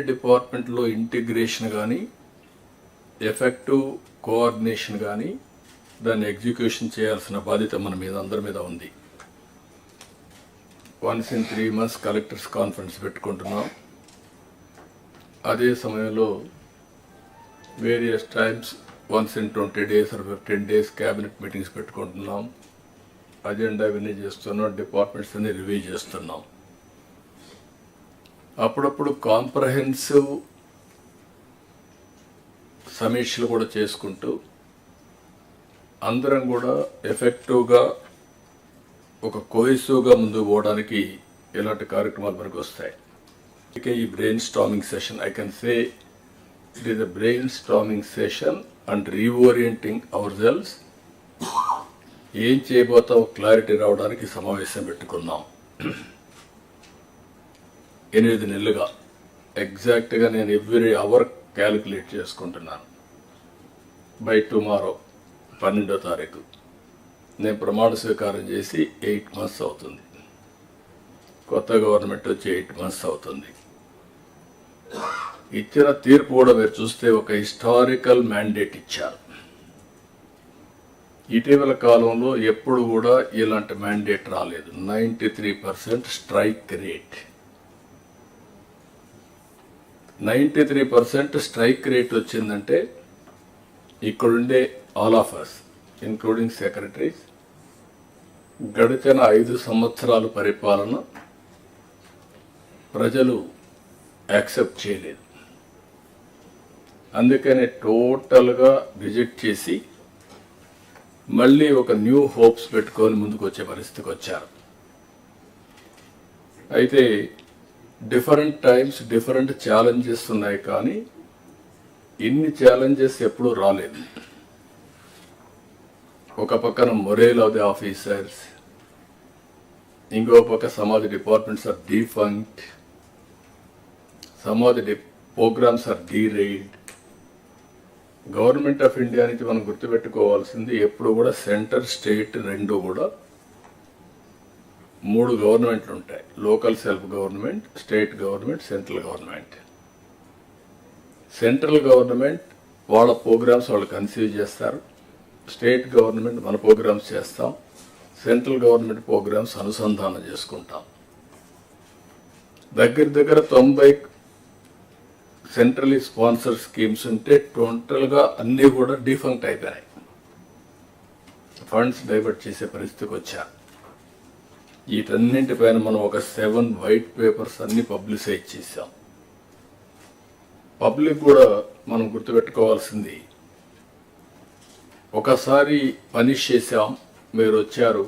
డిపార్ట్మెంట్లో ఇంటిగ్రేషన్ కానీ effective coordination కానీ దాన్ని ఎగ్జిక్యూషన్ చేయాల్సిన బాధ్యత మన మీద అందరి మీద ఉంది. Once in three months collectors conference పెట్టుకుంటున్నాం. అదే సమయంలో various times once in twenty days or fifteen days cabinet meetings పెట్టుకుంటున్నాం. అజెండా ఇవన్నీ చేస్తున్నాం డిపార్ట్మెంట్స్ అన్ని రివ్యూ చేస్తున్నాం. అప్పుడప్పుడు కాంప్రహెన్సివ్ సమీక్షలు కూడా చేసుకుంటూ అందరం కూడా ఎఫెక్టివ్గా ఒక కోహెసివ్గా ముందుకు పోవడానికి ఇలాంటి కార్యక్రమాలు మనకు వస్తాయి. ఇక ఈ brainstorming session I can say it is a brainstorming session and reorienting our cells ఏం చేయబోతావు క్లారిటీ రావడానికి సమావేశం పెట్టుకుందాం. ఎనిమిది నెలలుగా. ఎగ్జాక్ట్గా నేను ఎవ్రీ అవర్ క్యాలిక్యులేట్ చేసుకుంటున్నాను. బై టుమారో పన్నెండో తారీఖు. నేను ప్రమాణ స్వీకారం చేసి ఎయిట్ మంత్స్ అవుతుంది. కొత్త గవర్నమెంట్ వచ్చి ఎయిట్ మంత్స్ అవుతుంది. ఇచ్చిన తీర్పు కూడా మీరు చూస్తే ఒక హిస్టారికల్ మ్యాండేట్ ఇచ్చారు. ఇటీవల కాలంలో ఎప్పుడు కూడా ఇలాంటి మ్యాండేట్ రాలేదు. Ninety three percent strike rate ninety three percent strike rate వచ్చిందంటే ఇక్కడుండే all of us including secretaries గడిచిన ఐదు సంవత్సరాల పరిపాలన ప్రజలు యాక్సెప్ట్ చేయలేదు. అందుకనే టోటల్గా రిజెక్ట్ చేసి మళ్ళీ ఒక న్యూ హోప్స్ పెట్టుకొని ముందుకు వచ్చే పరిస్థితికి వచ్చారు. అయితే డిఫరెంట్ టైమ్స్ డిఫరెంట్ ఛాలెంజెస్ ఉన్నాయి కానీ ఇన్ని ఛాలెంజెస్ ఎప్పుడూ రాలేదు. ఒక పక్కన మొరేల్ ఆఫ్ ది ఆఫీసర్స్ ఇంకో పక్క some of departments are defunct some of the programmes are derived government of India నుంచి మనం గుర్తుపెట్టుకోవాల్సింది ఎప్పుడు కూడా సెంటర్ స్టేట్ రెండు కూడా మూడు గవర్నమెంట్లు ఉంటాయి. Local self government state government central government. Central government వాళ్ళ ప్రోగ్రామ్స్ వాళ్ళు కన్సీవ్ చేస్తారు. స్టేట్ గవర్నమెంట్ మన ప్రోగ్రామ్స్ చేస్తాం. సెంట్రల్ గవర్నమెంట్ ప్రోగ్రామ్స్ అనుసంధానం చేసుకుంటాం. దగ్గర దగ్గర తొంభై సెంట్రలీ స్పాన్సర్ స్కీమ్స్ ఉంటే టోటల్గా అన్నీ కూడా డిఫంక్ట్ అయిపోయినాయి. ఫండ్స్ డైవర్ట్ చేసే పరిస్థితికి వచ్చారు. వీటన్నింటిపైన మనం ఒక సెవెన్ వైట్ పేపర్స్ అన్ని పబ్లిసైజ్ చేశాం. పబ్లిక్ కూడా మనం గుర్తుపెట్టుకోవాల్సింది ఒకసారి పనిష్ చేశాం మీరు వచ్చారు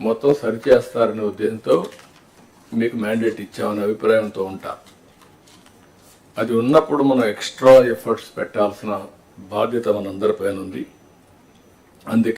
మొత్తం సరిచేస్తారనే ఉద్దేశంతో మీకు మ్యాండేట్ ఇచ్చామనే అభిప్రాయంతో ఉంటారు అది ఉన్నప్పుడు మనం ఎక్స్ట్రా ఎఫర్ట్స్ పెట్టాల్సిన బాధ్యత మనందరిపైన ఉంది. అందుకే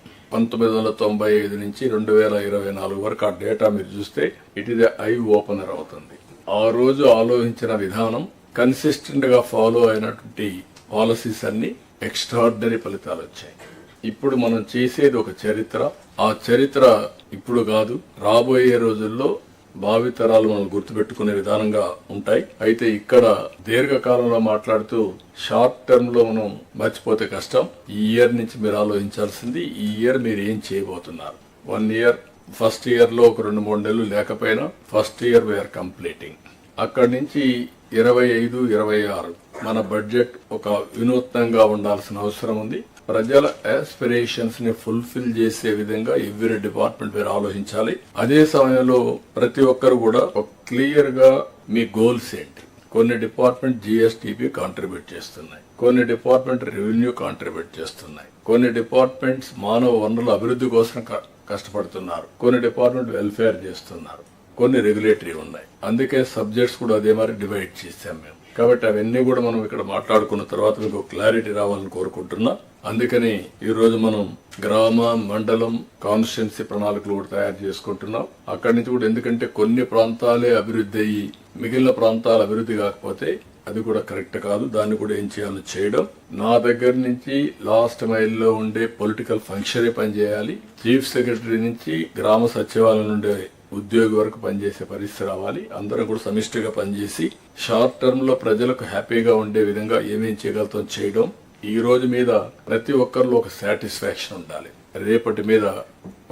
పంతొమ్మిది వందల తొంభై ఐదు నుంచి రెండు వేల ఇరవై నాలుగు వరకు ఆ డేటా మీరు చూస్తే ఇట్ ఇస్ ఐ ఓపెనర్ అవుతుంది. ఆ రోజు ఆలోచించిన విధానం కన్సిస్టెంట్గా ఫాలో అయినటువంటి పాలసీస్ అన్ని ఎక్స్ట్రాడినరీ ఫలితాలు వచ్చాయి. ఇప్పుడు మనం చేసేది ఒక చరిత్ర. ఆ చరిత్ర ఇప్పుడు కాదు రాబోయే రోజుల్లో భావితరాలు మనం గుర్తుపెట్టుకునే విధానంగా ఉంటాయి. అయితే ఇక్కడ దీర్ఘకాలంలో మాట్లాడుతూ షార్ట్ టర్మ్లో మనం మర్చిపోతే కష్టం. ఈ ఇయర్ నుంచి మీరు ఆలోచించాల్సింది ఈ ఇయర్ మీరు ఏం చేయబోతున్నారు? వన్ ఇయర్ ఫస్ట్ ఇయర్లో ఒక రెండు మూడు నెలలు లేకపోయినా ఫస్ట్ ఇయర్ వీఆర్ కంప్లీటింగ్ అక్కడి నుంచి ఇరవై ఐదు ఇరవై ఆరు మన బడ్జెట్ ఒక వినూత్నంగా ఉండాల్సిన అవసరం ఉంది. ప్రజల ఆస్పిరేషన్స్ని ఫుల్ఫిల్ చేసే విధంగా ఎవ్రీ డిపార్ట్మెంట్ మీరు ఆలోచించాలి. అదే సమయంలో ప్రతి ఒక్కరు కూడా ఒక క్లియర్గా మీ గోల్స్ ఏంటి? కొన్ని డిపార్ట్మెంట్ జిఎస్టిపి కాంట్రిబ్యూట్ చేస్తున్నాయి. కొన్ని డిపార్ట్మెంట్ రెవెన్యూ కాంట్రిబ్యూట్ చేస్తున్నాయి. కొన్ని డిపార్ట్మెంట్స్ మానవ వనరుల అభివృద్ధి కోసం క- కష్టపడుతున్నారు. కొన్ని డిపార్ట్మెంట్ వెల్ఫేర్ చేస్తున్నారు. కొన్ని రెగ్యులేటరీ ఉన్నాయి. అందుకే సబ్జెక్ట్స్ కూడా అదే మరి డివైడ్ చేసాం మేము. కాబట్టి అవన్నీ కూడా మనం ఇక్కడ మాట్లాడుకున్న తర్వాత మీకు క్లారిటీ రావాలని కోరుకుంటున్నా. అందుకని ఈరోజు మనం గ్రామ మండలం కాన్స్టిట్యున్సీ ప్రణాళికలు కూడా తయారు చేసుకుంటున్నాం. అక్కడి నుంచి కూడా ఎందుకంటే కొన్ని ప్రాంతాలే అభివృద్ధి అయ్యి మిగిలిన ప్రాంతాలు అభివృద్ధి కాకపోతే అది కూడా కరెక్ట్ కాదు. దాన్ని కూడా ఏం చేయాలో చేయడం. నా దగ్గర నుంచి లాస్ట్ మైల్లో ఉండే పొలిటికల్ ఫంక్షనే పనిచేయాలి. చీఫ్ సెక్రటరీ నుంచి గ్రామ సచివాలయం నుండే ఉద్యోగి వరకు పనిచేసే పరిస్థితి రావాలి. అందరం కూడా సమిష్టిగా పనిచేసి షార్ట్ టర్మ్లో ప్రజలకు హ్యాపీగా ఉండే విధంగా ఏమేం చేయగలుగుతాం చేయడం. ఈ రోజు మీద ప్రతి ఒక్కరిలో ఒక సాటిస్ఫాక్షన్ ఉండాలి. రేపటి మీద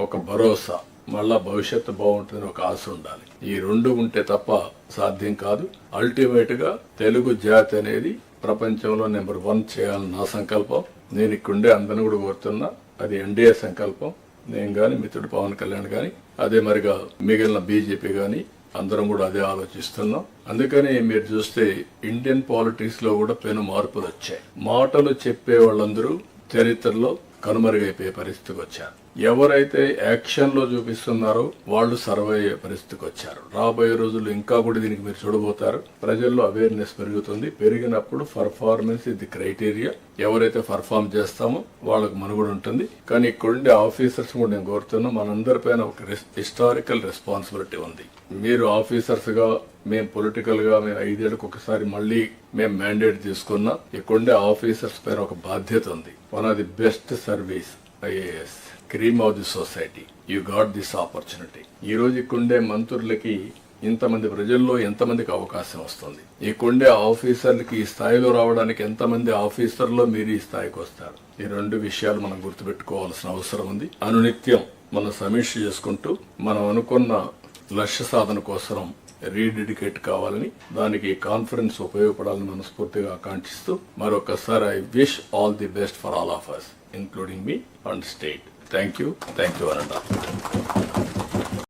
ఒక భరోసా మళ్ళా భవిష్యత్తు బాగుంటుందని ఒక ఆశ ఉండాలి. ఈ రెండు ఉంటే తప్ప సాధ్యం కాదు. అల్టిమేట్గా తెలుగు జాతి అనేది ప్రపంచంలో నెంబర్ వన్ చేయాలని నా సంకల్పం. నేను ఇక్కడుండే అందరిని కూడా కోరుతున్నా అది ఎన్డీఏ సంకల్పం. నేను గాని మిత్రుడు పవన్ కళ్యాణ్ గాని అదే మరిగా మిగిలిన బీజేపీ కానీ అందరం కూడా అదే ఆలోచిస్తున్నాం. అందుకనే మీరు చూస్తే ఇండియన్ పాలిటిక్స్లో కూడా పెను మార్పులు వచ్చాయి. మాటలు చెప్పే వాళ్ళందరూ చరిత్రలో కనుమరుగైపోయే పరిస్థితికి వచ్చారు. ఎవరైతే యాక్షన్లో చూపిస్తున్నారో వాళ్ళు సర్వ్ అయ్యే పరిస్థితికి వచ్చారు. రాబోయే రోజుల్లో ఇంకా కూడా దీనికి మీరు చూడబోతారు. ప్రజల్లో అవేర్నెస్ పెరుగుతుంది. పెరిగినప్పుడు పర్ఫార్మెన్స్ ఇది క్రైటీరియా ఎవరైతే పర్ఫామ్ చేస్తామో వాళ్ళకు మనుగడ ఉంటుంది. కానీ ఇక్కడుండే ఆఫీసర్స్ కూడా నేను కోరుతున్నా మనందరిపైన ఒక హిస్టారికల్ రెస్పాన్సిబిలిటీ ఉంది. మీరు ఆఫీసర్స్గా మేము పొలిటికల్గా మేము ఐదేళ్ళకి ఒకసారి మళ్ళీ మేము మ్యాండేట్ తీసుకున్నా ఇక్కడుండే ఆఫీసర్స్ పైన ఒక బాధ్యత ఉంది. One of the best service IAS cream of the society you got this opportunity. ఈ రోజు ఇక్కడుండే మంత్రులకి ఇంతమంది ప్రజల్లో ఎంతమందికి అవకాశం వస్తుంది? ఇక్కడుండే ఆఫీసర్లకి ఈ స్థాయిలో రావడానికి ఎంతమంది ఆఫీసర్లో మీరు ఈ స్థాయికి వస్తారు? ఈ రెండు విషయాలు మనం గుర్తుపెట్టుకోవాల్సిన అవసరం ఉంది. అనునిత్యం మనం సమీక్ష చేసుకుంటూ మనం అనుకున్న లక్ష్య సాధన కోసం రీడెడికేట్ కావాలని దానికి కాన్ఫరెన్స్ ఉపయోగపడాలని మనస్ఫూర్తిగా ఆకాంక్షిస్తూ మరొకసారి I wish all the best for all of us including me and state thank you thank you అనండి